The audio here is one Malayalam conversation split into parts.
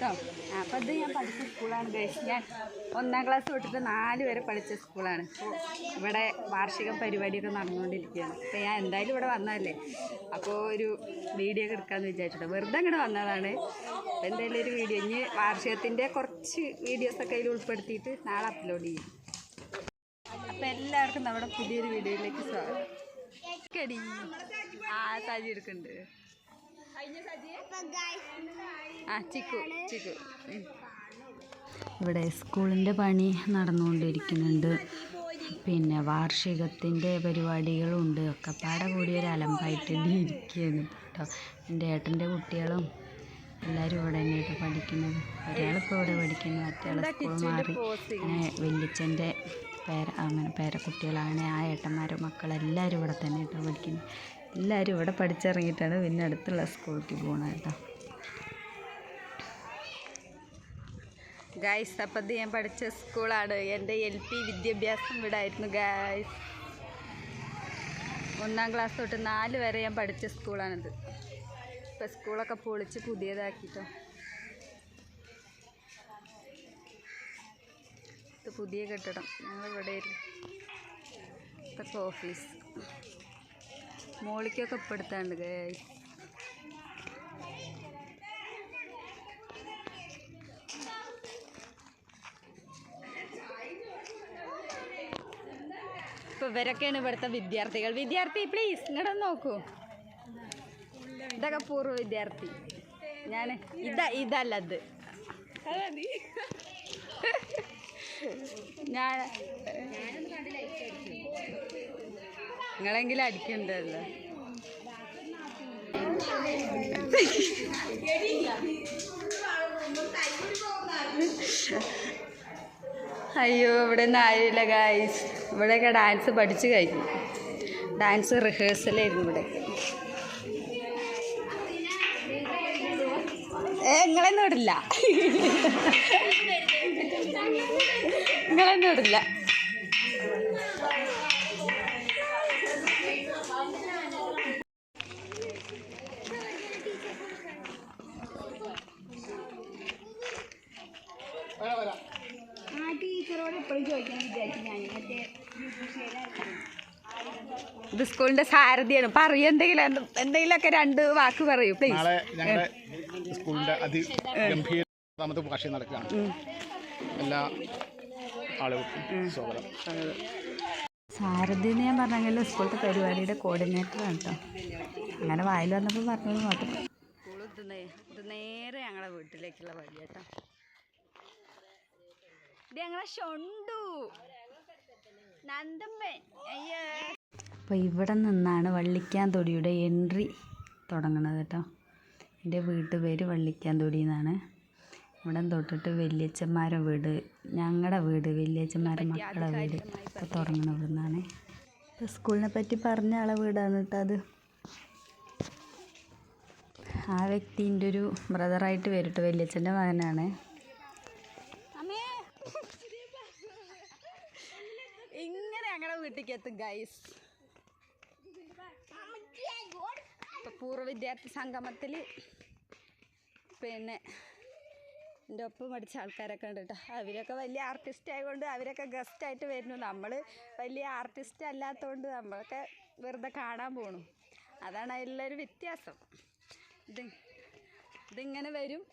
കേട്ടോ. അപ്പോൾ ഇത് ഞാൻ പഠിച്ച സ്കൂളാണ് ഗൈസ് ഞാൻ ഒന്നാം ക്ലാസ് തൊട്ടിട്ട് നാല് വരെ പഠിച്ച സ്കൂളാണ്. അപ്പോൾ ഇവിടെ വാർഷിക പരിപാടിയൊക്കെ നടന്നുകൊണ്ടിരിക്കുകയാണ്. അപ്പോൾ ഞാൻ എന്തായാലും ഇവിടെ വന്നതല്ലേ? അപ്പോൾ ഒരു വീഡിയോ ഒക്കെ എടുക്കാമെന്ന് വിചാരിച്ചിട്ട്. വെറുതെ അങ്ങോട്ട് വന്നതാണ്. അപ്പോൾ എന്തായാലും ഒരു വീഡിയോ. ഇനി വാർഷികത്തിന്റെ കുറച്ച് വീഡിയോസൊക്കെ അതിൽ ഉൾപ്പെടുത്തിയിട്ട് നാളെ അപ്ലോഡ് ചെയ്യും. അപ്പോൾ എല്ലാവർക്കും നമ്മുടെ പുതിയൊരു വീഡിയോയിലേക്ക് സ്വാഗതം. ആ സാജി എടുക്കുന്നുണ്ട്. ആ ചിക്കു ചിക്കു. ഇവിടെ സ്കൂളിന്റെ പണി നടന്നുകൊണ്ടിരിക്കുന്നുണ്ട്. പിന്നെ വാർഷികത്തിന്റെ പരിപാടികളുണ്ട്. ഒക്കെ പാടെ കൂടി ഒരു അലമ്പായിട്ട് ഇരിക്കുകയാണ് കേട്ടോ. എന്റെ ഏട്ടന്റെ കുട്ടികളും എല്ലാവരും ഇവിടെ തന്നെയായിട്ട് പഠിക്കുന്നത്. ഒരാളിപ്പോൾ ഇവിടെ പഠിക്കുന്നു മറ്റേ സ്കൂൾ മാറി. അങ്ങനെ വല്യച്ഛന്റെ പേര അങ്ങനെ പേരക്കുട്ടികളാണ് ആ ഏട്ടന്മാരും മക്കളെല്ലാവരും ഇവിടെ തന്നെ കേട്ടോ പഠിക്കുന്നത്. എല്ലാവരും ഇവിടെ പഠിച്ചിറങ്ങിയിട്ടാണ് പിന്നെ അടുത്തുള്ള സ്കൂളിലേക്ക് പോകണം കേട്ടോ. ഗായ്സ് അപ്പം ഞാൻ പഠിച്ച സ്കൂളാണ്. എന്റെ എൽ പി വിദ്യാഭ്യാസം ഇവിടെ ആയിരുന്നു ഗായ്സ് ഒന്നാം ക്ലാസ് തൊട്ട് നാല് വരെ ഞാൻ പഠിച്ച സ്കൂളാണിത്. ഇപ്പം സ്കൂളൊക്കെ പൊളിച്ച് പുതിയതാക്കിട്ടോ. ഇത് പുതിയ കെട്ടിടം. ഞങ്ങളിവിടെ ഇതൊക്കെ ഓഫീസ് മോളിക്കൊക്കെ ഇപ്പെടുത്താണ്ട് ഗായ്സ് ഇപ്പൊ ഇവരൊക്കെയാണ് ഇവിടുത്തെ വിദ്യാർത്ഥികൾ. വിദ്യാർത്ഥി പ്ലീസ് ഇങ്ങോട്ട് നോക്കൂ. ഇതൊക്കെ പൂർവ വിദ്യാർത്ഥി. ഞാൻ ഇതാ ഇതല്ല അത് ഞാൻ നിങ്ങളെങ്കിലും അടിക്കണ്ടല്ലോ. അയ്യോ ഇവിടെ നിന്ന് ആയില്ല ഗായ്സ് ഇവിടെയൊക്കെ ഡാൻസ് പഠിച്ചു കഴിഞ്ഞു. ഡാൻസ് റിഹേഴ്സലായിരുന്നു ഇവിടെ. നിങ്ങളെന്നും ഇടില്ല. നിങ്ങളെന്നും ആ ടീച്ചറോട് എപ്പോഴും ചോദിക്കാൻ വിചാരിച്ചു ഞാൻ. മറ്റേ ഇത് സ്കൂളിന്റെ സാരഥിയാണ്. പറയൂ എന്തെങ്കിലും എന്തെങ്കിലും എന്തെങ്കിലുമൊക്കെ രണ്ട് വാക്ക് പറയൂ പ്ലീസ് നാളെ ഞങ്ങളുടെ സ്കൂളിന്റെ നടക്കുകയാണ്. എല്ലാ ആളുകൾക്കും സ്വാഗതം. സാരഥി എന്ന് ഞാൻ പറഞ്ഞെങ്കിൽ സ്കൂളത്തെ പരിപാടിയുടെ കോർഡിനേറ്ററാണ് കേട്ടോ അങ്ങനെ വായിൽ വന്നപ്പോൾ പറഞ്ഞത് മാത്രം. സ്കൂൾ ഇത് ഇത് നേരെ ഞങ്ങളുടെ വീട്ടിലേക്കുള്ള വഴി കേട്ടോ ഞങ്ങളെ ഷൊണ്ടു നന്ദമ്മൻ അയ്യേ. അപ്പോൾ ഇവിടെ നിന്നാണ് വള്ളിക്കാൻ തൊടിയുടെ എൻട്രി തുടങ്ങുന്നത് കേട്ടോ. എന്റെ വീട്ടുപേര് വള്ളിക്കാൻ തൊടി എന്നാണ്. ഇവിടെ തൊട്ടിട്ട് വല്യച്ഛന്മാരുടെ വീട് ഞങ്ങളുടെ വീട് വല്യച്ഛന്മാരുടെ മക്കളുടെ വീട് ഒക്കെ തുടങ്ങണ ഇവിടെ നിന്നാണ് ഇപ്പോൾ സ്കൂളിനെ പറ്റി പറഞ്ഞ ആളെ വീടാണ് കേട്ടോ അത്. ആ വ്യക്തി എന്റെ ഒരു ബ്രദറായിട്ട് വരും കേട്ടോ വല്യച്ഛന്റെ മകനാണ്. ഞങ്ങളുടെ വീട്ടിലേക്ക് എത്തും ഗൈസ് ഇപ്പൊ പൂർവ വിദ്യാർത്ഥി സംഗമത്തിൽ പിന്നെ എന്റെ ഒപ്പം പഠിച്ച ആൾക്കാരൊക്കെ ഉണ്ട് കേട്ടോ. അവരൊക്കെ വലിയ ആർട്ടിസ്റ്റ് ആയതുകൊണ്ട് അവരൊക്കെ ഗസ്റ്റായിട്ട് വരുന്നു. നമ്മൾ വലിയ ആർട്ടിസ്റ്റ് അല്ലാത്തതുകൊണ്ട് നമ്മളൊക്കെ വെറുതെ കാണാൻ പോണു. അതാണ് അതിലുള്ളൊരു വ്യത്യാസം. ഇത് ഇതിങ്ങനെ വരും.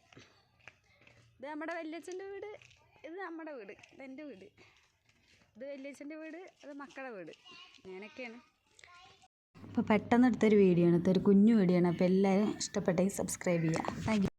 ഇത് നമ്മുടെ വല്യച്ഛന്റെ വീട് ഇത് നമ്മുടെ വീട് ഇതെന്റെ വീട്. ഇത് വല്യച്ഛന്റെ വീട് അത് മക്കളുടെ വീട്. അങ്ങനെയൊക്കെയാണ്. അപ്പോൾ പെട്ടെന്ന് എടുത്തൊരു വീഡിയോ ആണ്. ഒരു കുഞ്ഞു വീഡിയോ ആണ്. അപ്പോൾ എല്ലാവരും ഇഷ്ടപ്പെട്ടെങ്കിൽ സബ്സ്ക്രൈബ് ചെയ്യുക. താങ്ക്